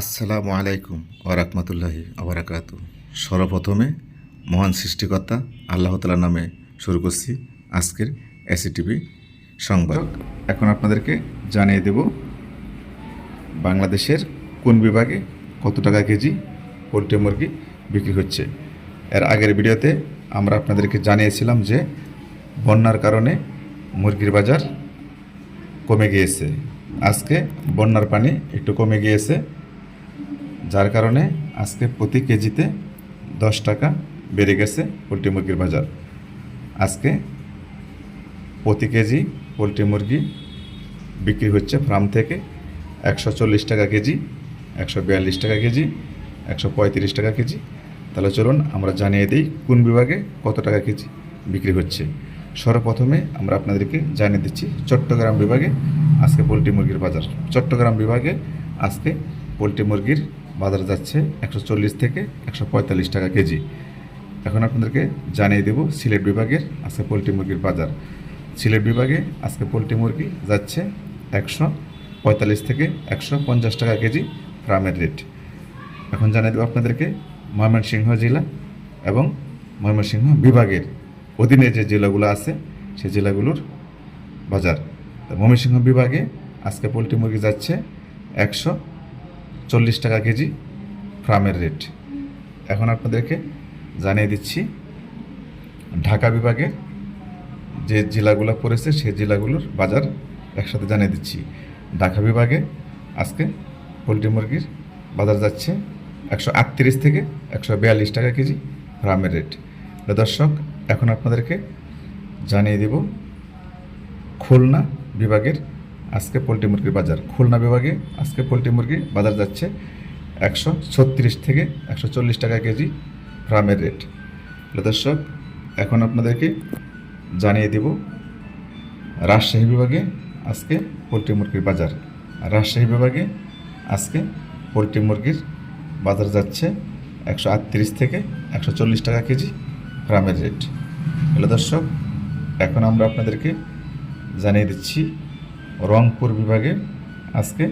আসসালামু আলাইকুম ওরহমতুল্লাহি আবরাকাতু সর্বপ্রথমে মহান সৃষ্টিকর্তা আল্লাহ তালার নামে শুরু করছি আজকের এসিটিভি সংবাদ। এখন আপনাদেরকে জানিয়ে দেব, বাংলাদেশের কোন বিভাগে কত টাকা কেজি পোলট্রি মুরগি বিক্রি হচ্ছে? এর আগের ভিডিওতে আমরা আপনাদেরকে জানিয়েছিলাম যে বন্যার কারণে মুরগির বাজার কমে গিয়েছে। আজকে বন্যার পানি একটু কমে গিয়েছে। যার কারণে আজকে প্রতি কেজিতে দশ টাকা বেড়ে গেছে পোলট্রি মুরগির বাজার। আজকে প্রতি কেজি পোলট্রি মুরগি বিক্রি হচ্ছে ফার্ম থেকে একশো চল্লিশ টাকা কেজি, একশো বিয়াল্লিশ টাকা কেজি, একশো পঁয়ত্রিশ টাকা কেজি। তাহলে চলুন আমরা জানিয়ে দিই কোন বিভাগে কত টাকা কেজি বিক্রি হচ্ছে। সর্বপ্রথমে আমরা আপনাদেরকে জানিয়ে দিচ্ছি চট্টগ্রাম বিভাগে আজকে পোলট্রি মুরগির বাজার। চট্টগ্রাম বিভাগে আজকে পোলট্রি মুরগির বাজার যাচ্ছে একশো চল্লিশ থেকে একশো পঁয়তাল্লিশ টাকা কেজি। এখন আপনাদেরকে জানিয়ে দেব সিলেট বিভাগের আজকে পোলট্রি মুরগির বাজার। সিলেট বিভাগে আজকে পোলট্রি মুরগি যাচ্ছে একশো পঁয়তাল্লিশ থেকে একশো পঞ্চাশ টাকা কেজি ফার্মের রেট। এখন জানিয়ে দেবো আপনাদেরকে ময়মনসিংহ জেলা এবং ময়মনসিংহ বিভাগের অধীনে যে জেলাগুলো আছে, সেই জেলাগুলোর বাজার। ময়মনসিংহ বিভাগে আজকে পোলট্রি মুরগি যাচ্ছে একশো চল্লিশ টাকা কেজি ফার্মের রেট। এখন আপনাদেরকে জানিয়ে দিচ্ছি, ঢাকা বিভাগে যে জেলাগুলো পড়েছে সেই জেলাগুলোর বাজার একসাথে জানিয়ে দিচ্ছি। ঢাকা বিভাগে আজকে পোলট্রি মুরগির বাজার যাচ্ছে একশো আটত্রিশ থেকে একশো বিয়াল্লিশ টাকা কেজি ফার্মের রেট। দর্শক, এখন আপনাদেরকে জানিয়ে দেব খুলনা বিভাগের আজকে পোলট্রি মুরগির বাজার। খুলনা বিভাগে আজকে পোলট্রি মুরগি বাজার যাচ্ছে একশো ছত্রিশ থেকে একশো চল্লিশ টাকা কেজি ফার্মের রেট। দর্শক, এখন আপনাদেরকে জানিয়ে দেব রাজশাহী বিভাগে আজকে পোলট্রি মুরগির বাজার। রাজশাহী বিভাগে আজকে পোলট্রি মুরগির বাজার যাচ্ছে একশো আটত্রিশ থেকে একশো চল্লিশ টাকা কেজি ফার্মের রেট। হ্যালো দর্শক, এখন আমরা আপনাদেরকে জানিয়ে দিচ্ছি রংপুর বিভাগে আজকে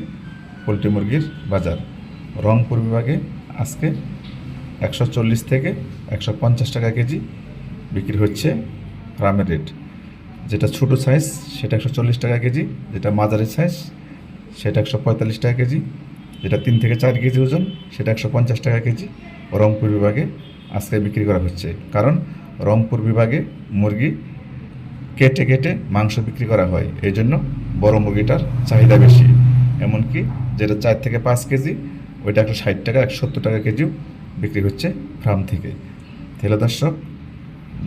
পোলট্রি মুরগির বাজার। রংপুর বিভাগে আজকে একশো চল্লিশ থেকে একশো পঞ্চাশ টাকা কেজি বিক্রি হচ্ছে ফার্মের রেট। যেটা ছোটো সাইজ সেটা একশো চল্লিশ টাকা কেজি, যেটা মাঝারি সাইজ সেটা একশো পঁয়তাল্লিশ টাকা কেজি, যেটা তিন থেকে চার কেজি ওজন, সেটা একশো পঞ্চাশ টাকা কেজি। রংপুর বিভাগে আজকে বিক্রি করা হচ্ছে। কারণ রংপুর বিভাগে মুরগি কেটে কেটে মাংস বিক্রি করা হয়। এই জন্য বড় মুরগিটার চাহিদা বেশি। এমনকি যেটা চার থেকে পাঁচ কেজি, ওইটা একশো ষাট টাকা, একশো সত্তর টাকা কেজিও বিক্রি হচ্ছে ফার্ম থেকে। তাহলে দর্শক,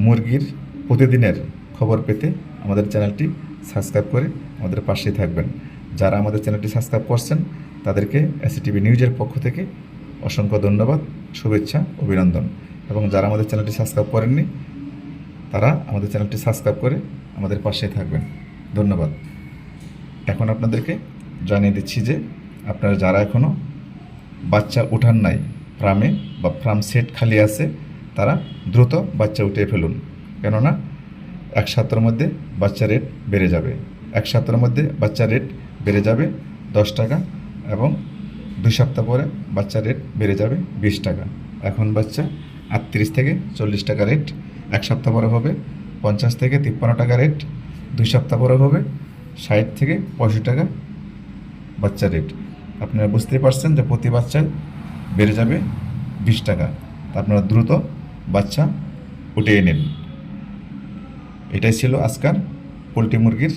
মুরগির প্রতিদিনের খবর পেতে আমাদের চ্যানেলটি সাবস্ক্রাইব করে আমাদের পাশেই থাকবেন। যারা আমাদের চ্যানেলটি সাবস্ক্রাইব করছেন, তাদেরকে এসিটিভি নিউজের পক্ষ থেকে অসংখ্য ধন্যবাদ, শুভেচ্ছা, অভিনন্দন। এবং যারা আমাদের চ্যানেলটি সাবস্ক্রাইব করেননি, তারা আমাদের চ্যানেলটি সাবস্ক্রাইব করে আমাদের পাশে থাকবেন। ধন্যবাদ। এখন আপনাদেরকে জানিয়ে দিচ্ছি যে আপনারা যারা এখনও বাচ্চা উঠান নাই ফার্মে বা ফ্রাম সেট খালি আছে, তারা দ্রুত বাচ্চা উঠিয়ে ফেলুন। কেননা এক সপ্তাহের মধ্যে বাচ্চা রেট বেড়ে যাবে। এক সপ্তাহের মধ্যে বাচ্চা রেট বেড়ে যাবে দশ টাকা এবং দুই সপ্তাহ পরে বাচ্চা রেট বেড়ে যাবে বিশ টাকা। এখন বাচ্চা আটত্রিশ থেকে চল্লিশ টাকা রেট এক সপ্তাহ পরে হবে পঞ্চাশ থেকে তিপ্পান্ন টাকা রেট দুই সপ্তাহ পরে হবে, ষাট থেকে পঁয়ষট্টি টাকা বাচ্চা রেট আপনারা বুঝতেই পারছেন যে প্রতি বাচ্চায় বেড়ে যাবে বিশ টাকা। তা আপনারা দ্রুত বাচ্চা উঠিয়ে নিন। এটাই ছিল আজকাল পোলট্রি মুরগির